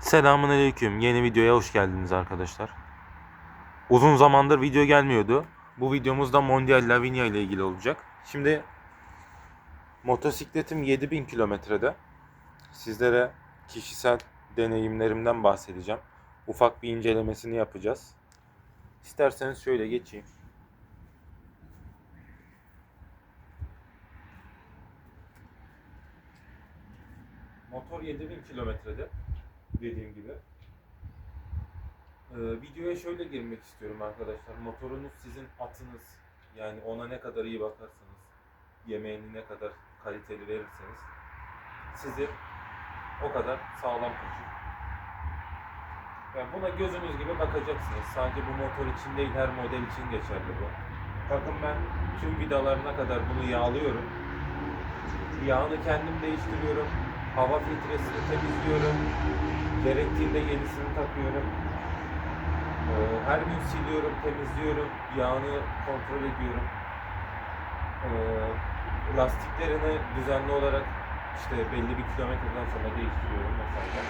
Selamun Aleyküm. Yeni videoya hoş geldiniz arkadaşlar. Uzun zamandır video gelmiyordu. Bu videomuz da Mondial Lavinia ile ilgili olacak. Şimdi motosikletim 7000 kilometrede. Sizlere kişisel deneyimlerimden bahsedeceğim. Ufak bir incelemesini yapacağız. İsterseniz şöyle geçeyim. Motor 7000 kilometrede dediğim gibi. Ee, videoya şöyle girmek istiyorum arkadaşlar. Motorunuz sizin atınız. Yani ona ne kadar iyi bakarsanız, yemeğini ne kadar kaliteli verirseniz sizi o kadar sağlam taşır. Yani buna gözünüz gibi bakacaksınız. Sadece bu motor için değil her model için geçerli bu. Bakın ben tüm vidalarına kadar bunu yağlıyorum. Yağını kendim değiştiriyorum. Hava filtresini temizliyorum. Gerektiğinde yenisini takıyorum. Ee, Her gün siliyorum, temizliyorum. Yağını kontrol ediyorum. Ee, Lastiklerini düzenli olarak işte belli bir kilometreden sonra değiştiriyorum mesela.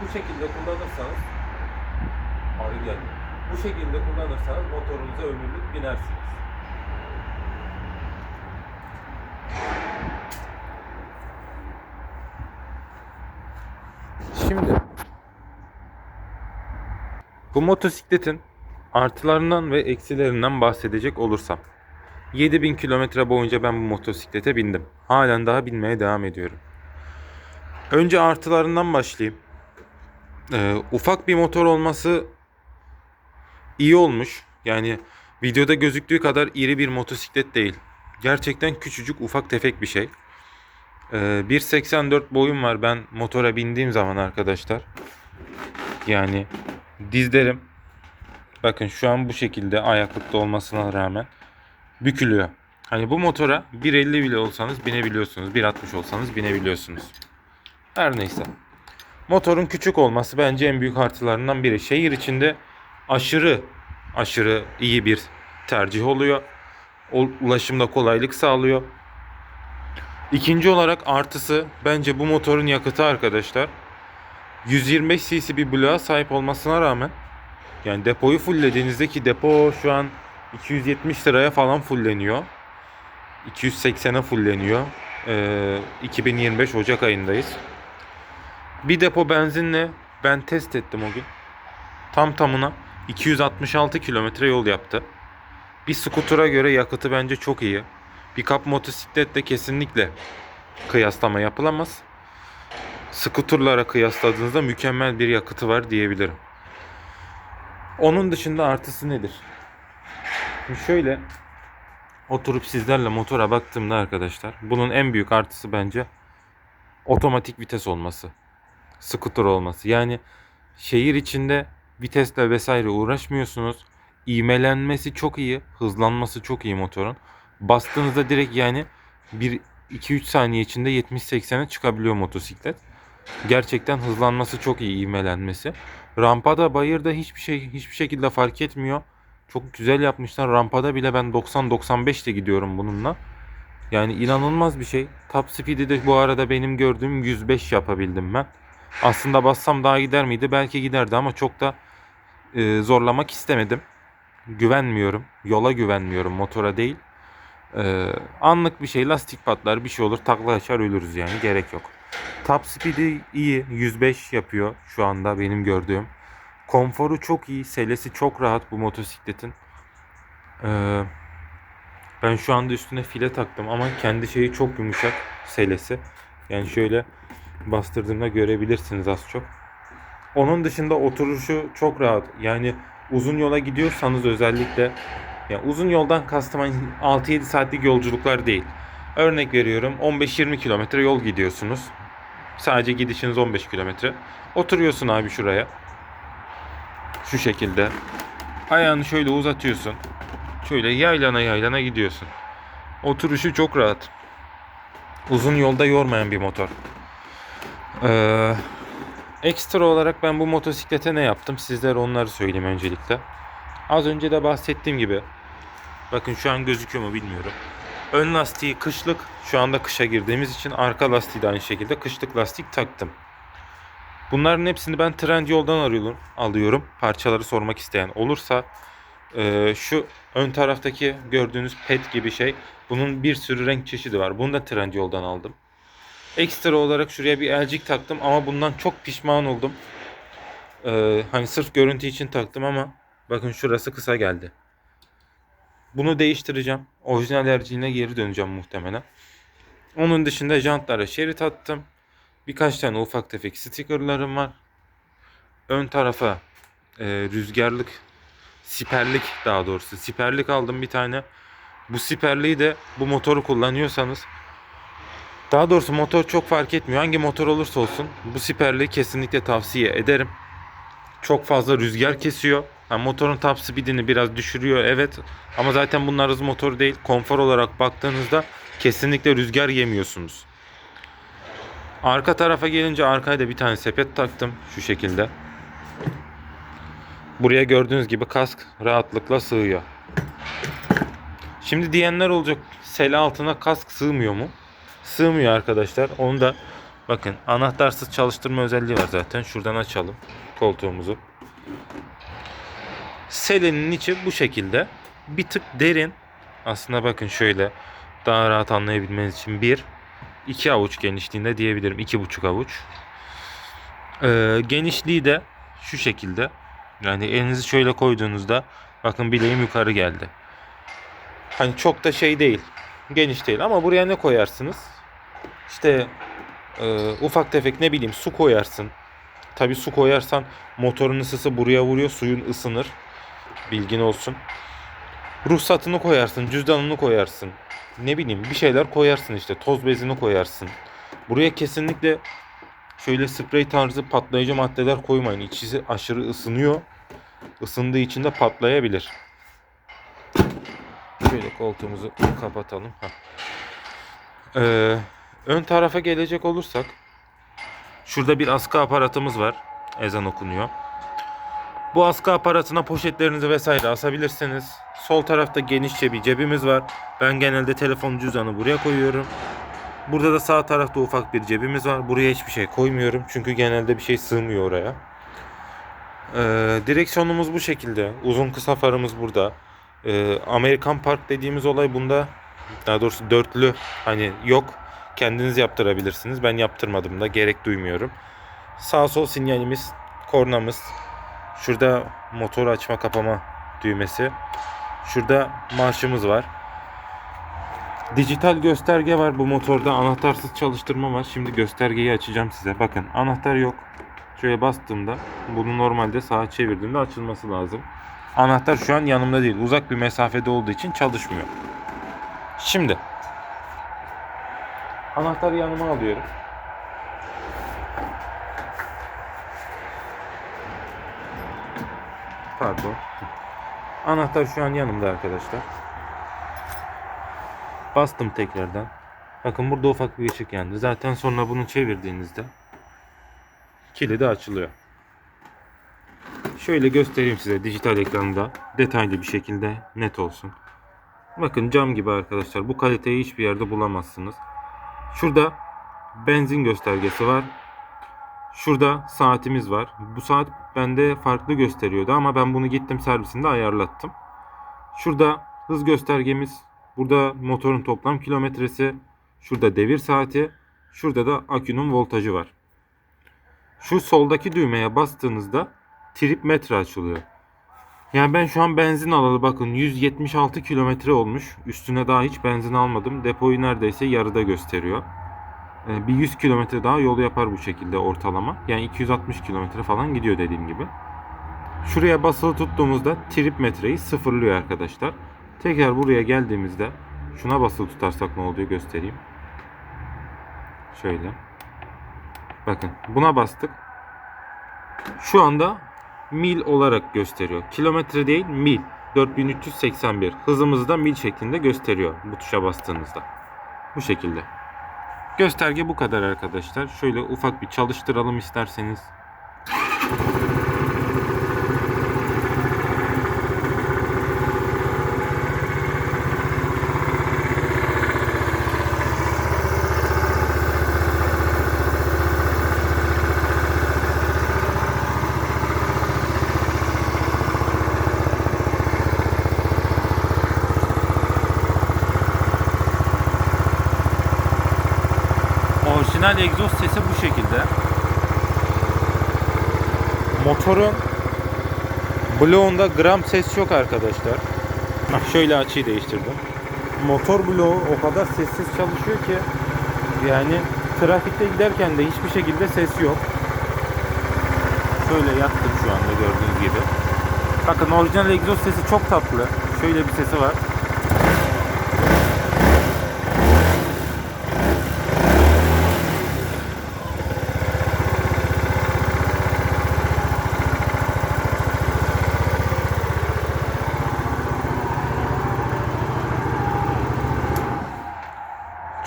Bu şekilde kullanırsanız arı geldi. Bu şekilde kullanırsanız motorunuza ömürlük binersiniz. Şimdi bu motosikletin artılarından ve eksilerinden bahsedecek olursam 7000 kilometre boyunca ben bu motosiklete bindim. Halen daha binmeye devam ediyorum. Önce artılarından başlayayım. Ee, ufak bir motor olması iyi olmuş. Yani videoda gözüktüğü kadar iri bir motosiklet değil. Gerçekten küçücük ufak tefek bir şey. Ee, 1.84 boyum var ben motora bindiğim zaman arkadaşlar. Yani dizlerim bakın şu an bu şekilde ayaklıkta olmasına rağmen bükülüyor. Hani bu motora 1.50 bile olsanız binebiliyorsunuz. 1.60 olsanız binebiliyorsunuz. Her neyse. Motorun küçük olması bence en büyük artılarından biri. Şehir içinde aşırı aşırı iyi bir tercih oluyor. Ulaşımda kolaylık sağlıyor. İkinci olarak artısı bence bu motorun yakıtı arkadaşlar. 125 cc bir bloğa sahip olmasına rağmen yani depoyu fulllediğinizde ki depo şu an 270 liraya falan fulleniyor. 280'e fulleniyor. Ee, 2025 Ocak ayındayız. Bir depo benzinle ben test ettim o gün. Tam tamına 266 kilometre yol yaptı. Bir skutura göre yakıtı bence çok iyi. Pick-up motosikletle kesinlikle kıyaslama yapılamaz. Skuturlara kıyasladığınızda mükemmel bir yakıtı var diyebilirim. Onun dışında artısı nedir? Şimdi şöyle oturup sizlerle motora baktığımda arkadaşlar bunun en büyük artısı bence otomatik vites olması. Skuter olması. Yani şehir içinde vitesle vesaire uğraşmıyorsunuz. İğmelenmesi çok iyi, hızlanması çok iyi motorun. Bastığınızda direkt yani 1 2-3 saniye içinde 70-80'e çıkabiliyor motosiklet. Gerçekten hızlanması çok iyi ivmelenmesi. Rampada, bayırda hiçbir şey hiçbir şekilde fark etmiyor. Çok güzel yapmışlar. Rampada bile ben 90-95 ile gidiyorum bununla. Yani inanılmaz bir şey. Top speed'i de bu arada benim gördüğüm 105 yapabildim ben. Aslında bassam daha gider miydi? Belki giderdi ama çok da e, zorlamak istemedim. Güvenmiyorum. Yola güvenmiyorum. Motora değil. E, anlık bir şey lastik patlar bir şey olur takla açar ölürüz yani gerek yok. Top speed'i iyi 105 yapıyor şu anda benim gördüğüm. Konforu çok iyi. Selesi çok rahat bu motosikletin. Ee, ben şu anda üstüne file taktım ama kendi şeyi çok yumuşak selesi. Yani şöyle bastırdığımda görebilirsiniz az çok. Onun dışında oturuşu çok rahat. Yani uzun yola gidiyorsanız özellikle yani uzun yoldan kastım hani 6-7 saatlik yolculuklar değil. Örnek veriyorum 15-20 kilometre yol gidiyorsunuz. Sadece gidişiniz 15 kilometre. Oturuyorsun abi şuraya. Şu şekilde. Ayağını şöyle uzatıyorsun. Şöyle yaylana yaylana gidiyorsun. Oturuşu çok rahat. Uzun yolda yormayan bir motor. Ee, ekstra olarak ben bu motosiklete ne yaptım? Sizlere onları söyleyeyim öncelikle. Az önce de bahsettiğim gibi. Bakın şu an gözüküyor mu bilmiyorum. Ön lastiği kışlık. Şu anda kışa girdiğimiz için arka lastiği de aynı şekilde kışlık lastik taktım. Bunların hepsini ben Trendyol'dan arıyorum, alıyorum. Parçaları sormak isteyen olursa e, şu ön taraftaki gördüğünüz pet gibi şey bunun bir sürü renk çeşidi var. Bunu da Trendyol'dan aldım. Ekstra olarak şuraya bir elcik taktım ama bundan çok pişman oldum. Ee, hani sırf görüntü için taktım ama bakın şurası kısa geldi. Bunu değiştireceğim. Orijinal erciğine geri döneceğim muhtemelen. Onun dışında jantlara şerit attım. Birkaç tane ufak tefek stickerlarım var. Ön tarafa e, rüzgarlık, siperlik daha doğrusu siperlik aldım bir tane. Bu siperliği de bu motoru kullanıyorsanız daha doğrusu motor çok fark etmiyor. Hangi motor olursa olsun bu siperliği kesinlikle tavsiye ederim. Çok fazla rüzgar kesiyor. Ha, motorun top speedini biraz düşürüyor evet. Ama zaten bunlar hız motoru değil. Konfor olarak baktığınızda kesinlikle rüzgar yemiyorsunuz. Arka tarafa gelince arkaya da bir tane sepet taktım şu şekilde. Buraya gördüğünüz gibi kask rahatlıkla sığıyor. Şimdi diyenler olacak sel altına kask sığmıyor mu? Sığmıyor arkadaşlar. Onu da bakın anahtarsız çalıştırma özelliği var zaten. Şuradan açalım koltuğumuzu. Selenin içi bu şekilde. Bir tık derin. Aslında bakın şöyle daha rahat anlayabilmeniz için bir, iki avuç genişliğinde diyebilirim. iki buçuk avuç. Ee, genişliği de şu şekilde. Yani elinizi şöyle koyduğunuzda bakın bileğim yukarı geldi. Hani çok da şey değil. Geniş değil ama buraya ne koyarsınız? İşte e, ufak tefek ne bileyim su koyarsın. Tabi su koyarsan motorun ısısı buraya vuruyor suyun ısınır. Bilgin olsun. Ruhsatını koyarsın, cüzdanını koyarsın. Ne bileyim bir şeyler koyarsın işte. Toz bezini koyarsın. Buraya kesinlikle şöyle sprey tarzı patlayıcı maddeler koymayın. İçisi aşırı ısınıyor. Isındığı için de patlayabilir. Şöyle koltuğumuzu kapatalım. Heh. Ee, ön tarafa gelecek olursak şurada bir askı aparatımız var. Ezan okunuyor. Bu askı aparatına poşetlerinizi vesaire asabilirsiniz. Sol tarafta genişçe bir cebimiz var. Ben genelde telefon cüzdanı buraya koyuyorum. Burada da sağ tarafta ufak bir cebimiz var. Buraya hiçbir şey koymuyorum. Çünkü genelde bir şey sığmıyor oraya. Ee, direksiyonumuz bu şekilde. Uzun kısa farımız burada. Ee, Amerikan Park dediğimiz olay bunda daha doğrusu dörtlü hani yok. Kendiniz yaptırabilirsiniz. Ben yaptırmadım da gerek duymuyorum. Sağ sol sinyalimiz, kornamız. Şurada motor açma kapama düğmesi. Şurada marşımız var. Dijital gösterge var bu motorda. Anahtarsız çalıştırma var. Şimdi göstergeyi açacağım size. Bakın anahtar yok. Şöyle bastığımda bunu normalde sağa çevirdiğimde açılması lazım. Anahtar şu an yanımda değil. Uzak bir mesafede olduğu için çalışmıyor. Şimdi anahtarı yanıma alıyorum. Pardon. Anahtar şu an yanımda arkadaşlar. Bastım tekrardan. Bakın burada ufak bir ışık yandı. Zaten sonra bunu çevirdiğinizde kilidi açılıyor. Şöyle göstereyim size dijital ekranda detaylı bir şekilde net olsun. Bakın cam gibi arkadaşlar. Bu kaliteyi hiçbir yerde bulamazsınız. Şurada benzin göstergesi var. Şurada saatimiz var. Bu saat bende farklı gösteriyordu ama ben bunu gittim servisinde ayarlattım. Şurada hız göstergemiz, burada motorun toplam kilometresi, şurada devir saati, şurada da akünün voltajı var. Şu soldaki düğmeye bastığınızda trip metre açılıyor. Yani ben şu an benzin alalı bakın 176 kilometre olmuş. Üstüne daha hiç benzin almadım. Depoyu neredeyse yarıda gösteriyor. Ee, bir 100 kilometre daha yol yapar bu şekilde ortalama. Yani 260 kilometre falan gidiyor dediğim gibi. Şuraya basılı tuttuğumuzda trip metreyi sıfırlıyor arkadaşlar. Tekrar buraya geldiğimizde şuna basılı tutarsak ne oluyor göstereyim. Şöyle. Bakın buna bastık. Şu anda mil olarak gösteriyor. Kilometre değil mil. 4381. Hızımızı da mil şeklinde gösteriyor bu tuşa bastığınızda. Bu şekilde. Gösterge bu kadar arkadaşlar. Şöyle ufak bir çalıştıralım isterseniz. Orijinal egzoz sesi bu şekilde. Motorun bloğunda gram ses yok arkadaşlar. Bak şöyle açıyı değiştirdim. Motor bloğu o kadar sessiz çalışıyor ki yani trafikte giderken de hiçbir şekilde ses yok. Şöyle yattım şu anda gördüğünüz gibi. Bakın orijinal egzoz sesi çok tatlı. Şöyle bir sesi var.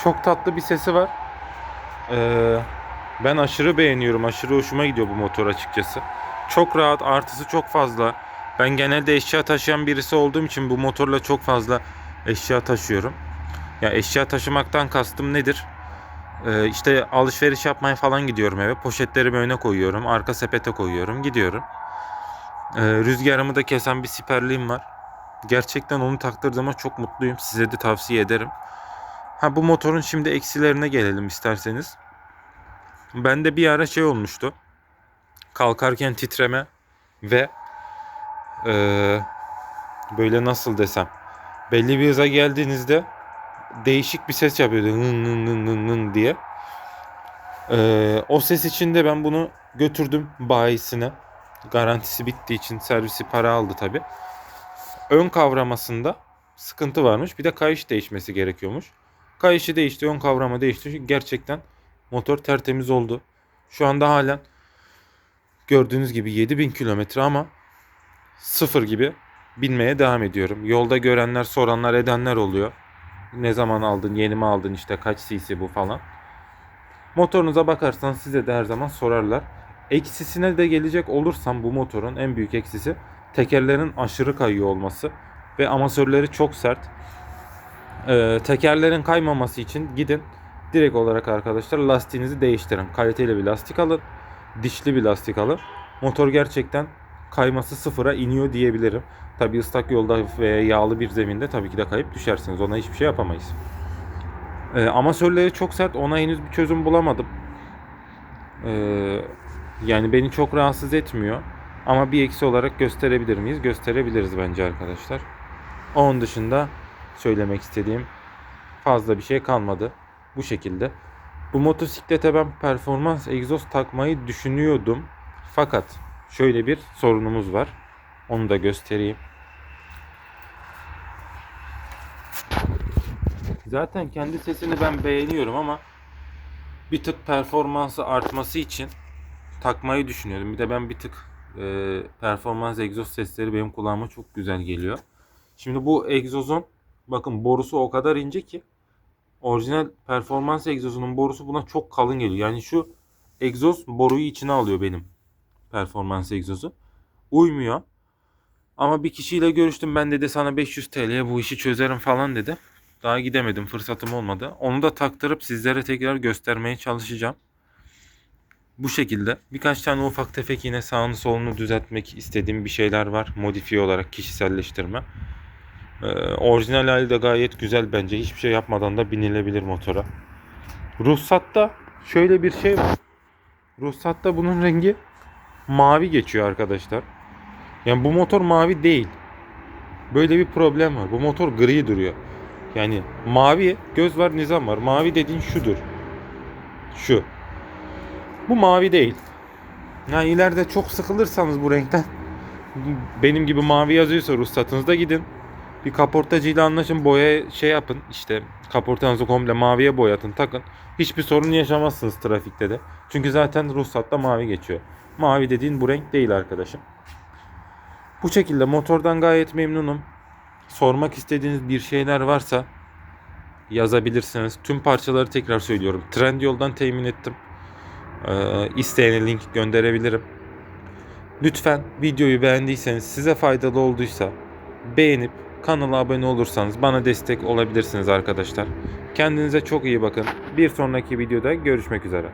Çok tatlı bir sesi var. Ee, ben aşırı beğeniyorum. Aşırı hoşuma gidiyor bu motor açıkçası. Çok rahat, artısı çok fazla. Ben genelde eşya taşıyan birisi olduğum için bu motorla çok fazla eşya taşıyorum. Ya eşya taşımaktan kastım nedir? Ee, işte alışveriş yapmaya falan gidiyorum eve. Poşetlerimi öne koyuyorum. Arka sepete koyuyorum. Gidiyorum. Ee, rüzgarımı da kesen bir siperliğim var. Gerçekten onu taktırdığıma çok mutluyum. Size de tavsiye ederim. Ha bu motorun şimdi eksilerine gelelim isterseniz. Bende bir ara şey olmuştu. Kalkarken titreme ve eee, böyle nasıl desem belli bir hıza geldiğinizde değişik bir ses yapıyordu hın hın hın hın hın diye. Eee, o ses içinde ben bunu götürdüm bayisine. Garantisi bittiği için servisi para aldı tabi. Ön kavramasında sıkıntı varmış. Bir de kayış değişmesi gerekiyormuş. Kayışı değişti, ön kavrama değişti. Gerçekten motor tertemiz oldu. Şu anda halen gördüğünüz gibi 7000 kilometre ama sıfır gibi binmeye devam ediyorum. Yolda görenler, soranlar, edenler oluyor. Ne zaman aldın, yeni mi aldın, işte kaç cc bu falan. Motorunuza bakarsanız size de her zaman sorarlar. Eksisine de gelecek olursam bu motorun en büyük eksisi tekerlerin aşırı kayıyor olması ve amasörleri çok sert. Ee, tekerlerin kaymaması için gidin direkt olarak arkadaşlar lastiğinizi değiştirin. Kaliteli bir lastik alın. Dişli bir lastik alın. Motor gerçekten kayması sıfıra iniyor diyebilirim. Tabi ıslak yolda veya yağlı bir zeminde tabii ki de kayıp düşersiniz. Ona hiçbir şey yapamayız. Ee, amasörleri çok sert. Ona henüz bir çözüm bulamadım. Ee, yani beni çok rahatsız etmiyor. Ama bir eksi olarak gösterebilir miyiz? Gösterebiliriz bence arkadaşlar. Onun dışında söylemek istediğim fazla bir şey kalmadı. Bu şekilde. Bu motosiklete ben performans egzoz takmayı düşünüyordum. Fakat şöyle bir sorunumuz var. Onu da göstereyim. Zaten kendi sesini ben beğeniyorum ama bir tık performansı artması için takmayı düşünüyorum. Bir de ben bir tık e, performans egzoz sesleri benim kulağıma çok güzel geliyor. Şimdi bu egzozun bakın borusu o kadar ince ki orijinal performans egzozunun borusu buna çok kalın geliyor. Yani şu egzoz boruyu içine alıyor benim performans egzozu. Uymuyor. Ama bir kişiyle görüştüm. Ben dedi sana 500 TL'ye bu işi çözerim falan dedi. Daha gidemedim. Fırsatım olmadı. Onu da taktırıp sizlere tekrar göstermeye çalışacağım. Bu şekilde birkaç tane ufak tefek yine sağını solunu düzeltmek istediğim bir şeyler var. Modifiye olarak kişiselleştirme. Ee, orijinal hali de gayet güzel bence. Hiçbir şey yapmadan da binilebilir motora. Ruhsatta şöyle bir şey var. Ruhsatta bunun rengi mavi geçiyor arkadaşlar. Yani bu motor mavi değil. Böyle bir problem var. Bu motor gri duruyor. Yani mavi göz var nizam var. Mavi dediğin şudur. Şu. Bu mavi değil. Yani ileride çok sıkılırsanız bu renkten benim gibi mavi yazıyorsa ruhsatınızda gidin. Bir kaportacıyla anlaşın boya şey yapın işte kaportanızı komple maviye boyatın takın. Hiçbir sorun yaşamazsınız trafikte de. Çünkü zaten ruhsatta mavi geçiyor. Mavi dediğin bu renk değil arkadaşım. Bu şekilde motordan gayet memnunum. Sormak istediğiniz bir şeyler varsa yazabilirsiniz. Tüm parçaları tekrar söylüyorum. Trendyol'dan temin ettim. Ee, isteyene link gönderebilirim. Lütfen videoyu beğendiyseniz size faydalı olduysa beğenip kanala abone olursanız bana destek olabilirsiniz arkadaşlar. Kendinize çok iyi bakın. Bir sonraki videoda görüşmek üzere.